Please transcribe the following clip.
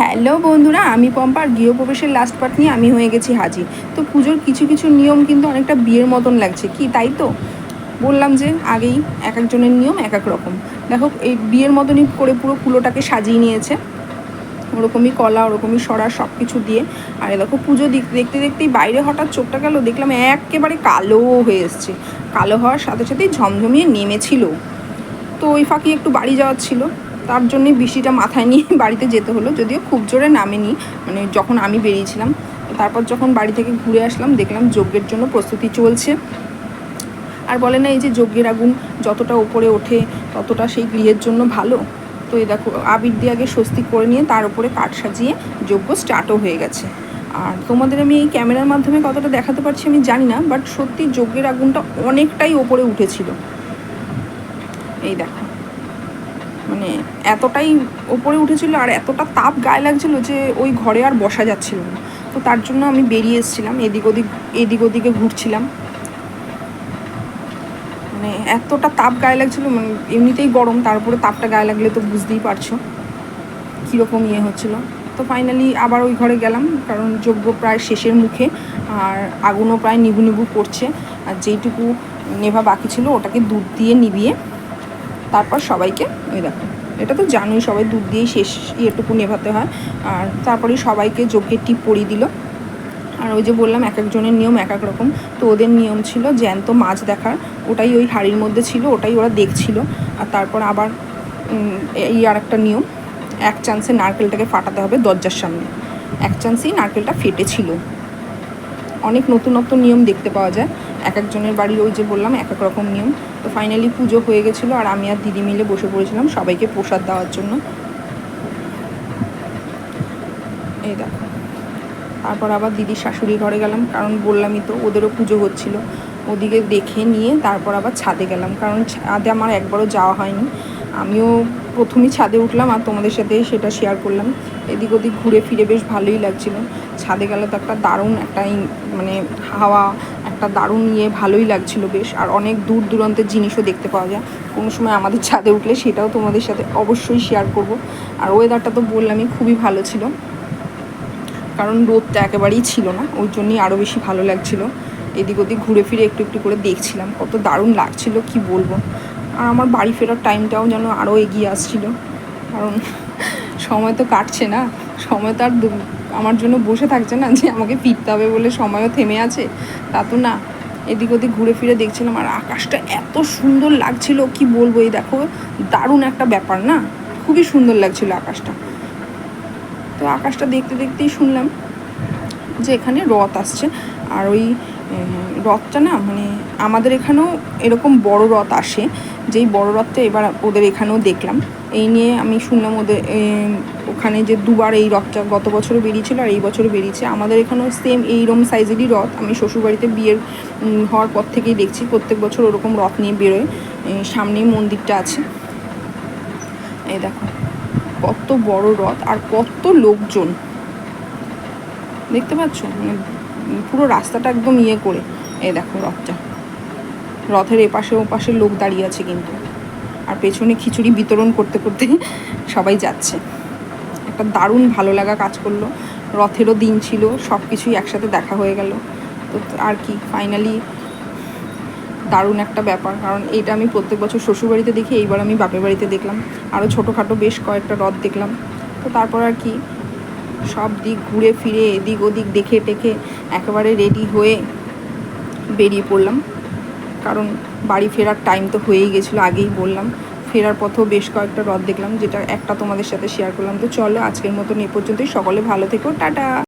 Hello বন্ধুরা, আমি পম্পার গৃহপ্রবেশের last part নিয়ে আমি হয়ে গেছি হাজির। তো পুজোর কিছু কিছু নিয়ম কিন্তু অনেকটা বিয়ের মতন লাগছে, কি তাই তো? বললাম যে আগেই এক একজনের নিয়ম এক এক রকম। দেখো, এই বিয়ের মতনই করে পুরো কুলোটাকে সাজিয়ে নিয়েছে। ওরকমই কলা, ওরকমই সরা সব কিছু দিয়ে। আর দেখো, পুজো দেখতে দেখতেই বাইরে হঠাৎ চোখটা গেল, দেখলাম একেবারে কালো হয়ে এসছে। কালো হওয়ার সাথে সাথেই ঝমঝমিয়ে নেমেছিল। তো ওই ফাঁকি একটু বাড়ি যাওয়ার ছিল। তার জন্যই বৃষ্টিটা মাথায় নিয়ে বাড়িতে যেতে হলো। যদিও খুব জোরে নামেনি মানে যখন আমি বেরিয়েছিলাম তারপর যখন বাড়ি থেকে ঘুরে আসলাম, দেখলাম যজ্ঞের জন্য প্রস্তুতি চলছে। আর বলে না, এই যে যজ্ঞের আগুন যতটা ওপরে ওঠে, ততটা সেই গৃহের জন্য ভালো। তো এই দেখো, আবির দিয়ে আগে স্বস্তি করে নিয়ে তার উপরে কাঠ সাজিয়ে যজ্ঞ স্টার্টও হয়ে গেছে। আর তোমাদের আমি এই ক্যামেরার মাধ্যমে কতটা দেখাতে পারছি আমি জানি না বাট সত্যি যজ্ঞের আগুনটা অনেকটাই ওপরে উঠেছিল। এই দেখো। মানে এতটাই ওপরে উঠেছিল আর এতটা তাপ গায়ে লাগছিল যে ওই ঘরে আর বসা যাচ্ছিল না। তো তার জন্য আমি বেরিয়ে এসেছিলাম, এদিক ওদিক, এদিক ওদিকে ঘুরছিলাম। মানে এতটা তাপ গায়ে লাগছিল মানে এমনিতেই গরম তারপরে তাপটা গায়ে লাগলে তো বুঝতেই পারছ কীরকম ইয়ে হচ্ছিল। তো ফাইনালি আবার ওই ঘরে গেলাম, কারণ যজ্ঞ প্রায় শেষের মুখে আর আগুনও প্রায় নিভু নিভু করছে। আর যেইটুকু নেভা বাকি ছিল ওটাকে দুধ দিয়ে নিভিয়ে তারপর সবাইকে ওই দেখো। এটা তো জানোই, সবাই দুধ দিয়েই শেষ ইয়েটুকু নেভাতে হয়। আর তারপরে সবাইকে যজ্ঞের টিপ পরিয়ে দিল। আর ওই যে বললাম, এক একজনের নিয়ম এক এক রকম। তো ওদের নিয়ম ছিল জ্যান্ত মাছ দেখার। ওটাই ওই হাড়ির মধ্যে ছিল, ওটাই ওরা দেখছিল। আর তারপর আবার এই আর একটা নিয়ম, এক চান্সে নারকেলটাকে ফাটাতে হবে দরজার সামনে। এক চান্সেই নারকেলটা ফেটেছিল। অনেক নতুন নতুন নিয়ম দেখতে পাওয়া যায়। এক একজনের বাড়ির ওই যে বললাম, এক এক রকম নিয়ম। তো ফাইনালি পুজো হয়ে গেছিল আর আমি আর দিদি মিলে বসে পড়েছিলাম সবাইকে প্রসাদ দেওয়ার জন্য। এই দেখো। তারপর আবার দিদির শাশুড়ি ঘরে গেলাম, কারণ বললামই তো ওদেরও পুজো হচ্ছিল। ওদিকে দেখে নিয়ে তারপর আবার ছাদে গেলাম, কারণ ছাদে আমার একবারও যাওয়া হয়নি। আমিও প্রথমেই ছাদে উঠলাম আর তোমাদের সাথে সেটা শেয়ার করলাম। এদিক ওদিক ঘুরে ফিরে বেশ ভালোই লাগছিল। ছাদে গেলে তো একটা দারুণ একটা মানে হাওয়া, একটা দারুণ ইয়ে ভালোই লাগছিল বেশ। আর অনেক দূর দূরান্তের জিনিসও দেখতে পাওয়া যায়। কোনো সময় আমাদের ছাদে উঠলে সেটাও তোমাদের সাথে অবশ্যই শেয়ার করব। আর ওয়েদারটা তো বললামই, খুবই ভালো ছিল। কারণ রোদটা একেবারেই ছিল না, ওই জন্যই আরও বেশি ভালো লাগছিল। এদিক ওদিক ঘুরে ফিরে একটু একটু করে দেখছিলাম, কত দারুণ লাগছিল, কি বলব। আর আমার বাড়ি ফেরার টাইমটাও যেন আরও এগিয়ে আসছিল। কারণ সময় তো কাটছে না, সময় তো আর আমার জন্য বসে থাকছে না যে আমাকে ফিরতে হবে বলে সময়ও থেমে আছে। তা তো না, এদিক ওদিক ঘুরে ফিরে দেখছিলাম আর আকাশটা এত সুন্দর লাগছিল, কি বলব, এই দেখো, দারুণ একটা ব্যাপার না? খুবই সুন্দর লাগছিল আকাশটা। তো আকাশটা দেখতে দেখতেই শুনলাম যে এখানে রথ আসছে। আর ওই রথটা না মানে আমাদের এখানেও এরকম বড় রথ আসে, যেই বড় রথটা এবার ওদের এখানেও দেখলাম। এই নিয়ে আমি শুনলাম ওদের ওখানে যে দুবার এই রথটা গত বছরও বেরিয়েছিল আর এই বছরও বেরিয়েছে। আমাদের এখানেও সেম এইরকম সাইজেরই রথ। আমি শ্বশুরবাড়িতে বিয়ের হওয়ার পর থেকেই দেখছি প্রত্যেক বছর ওরকম রথ নিয়ে বেরোয়। সামনেই মন্দিরটা আছে। এই দেখো, কত বড় রথ আর কত লোকজন। দেখতে পাচ্ছ? মানে পুরো রাস্তাটা একদম ইয়ে করে। এই দেখো রথটা। রথের এপাশে ওপাশে লোক দাঁড়িয়ে আছে কিন্তু। আর পেছনে খিচুড়ি বিতরণ করতে করতে সবাই যাচ্ছে। একটা দারুণ ভালো লাগা কাজ করল। রথেরও দিন ছিল সব কিছুই একসাথে দেখা হয়ে গেল। তো আর কি ফাইনালি দারুণ একটা ব্যাপার। কারণ এইটা আমি প্রত্যেক বছর শ্বশুরবাড়িতে দেখি, এইবার আমি বাপের বাড়িতে দেখলাম। আরও ছোটোখাটো বেশ কয়েকটা রথ দেখলাম। তো তারপর আর কি, সব দিক ঘুরে ফিরে, এদিক ওদিক দেখে টেখে একেবারে রেডি হয়ে বেরিয়ে পড়লাম। কারণ বাড়ি ফেরার টাইম তো হয়েই গেছিল, আগেই বললাম। ফেরার পথেও বেশ কয়েকটা রথ দেখলাম, যেটা একটা তোমাদের সাথে শেয়ার করলাম। তো চলো আজকের মতন এ পর্যন্তই। সকলে ভালো থেকো, টাটা!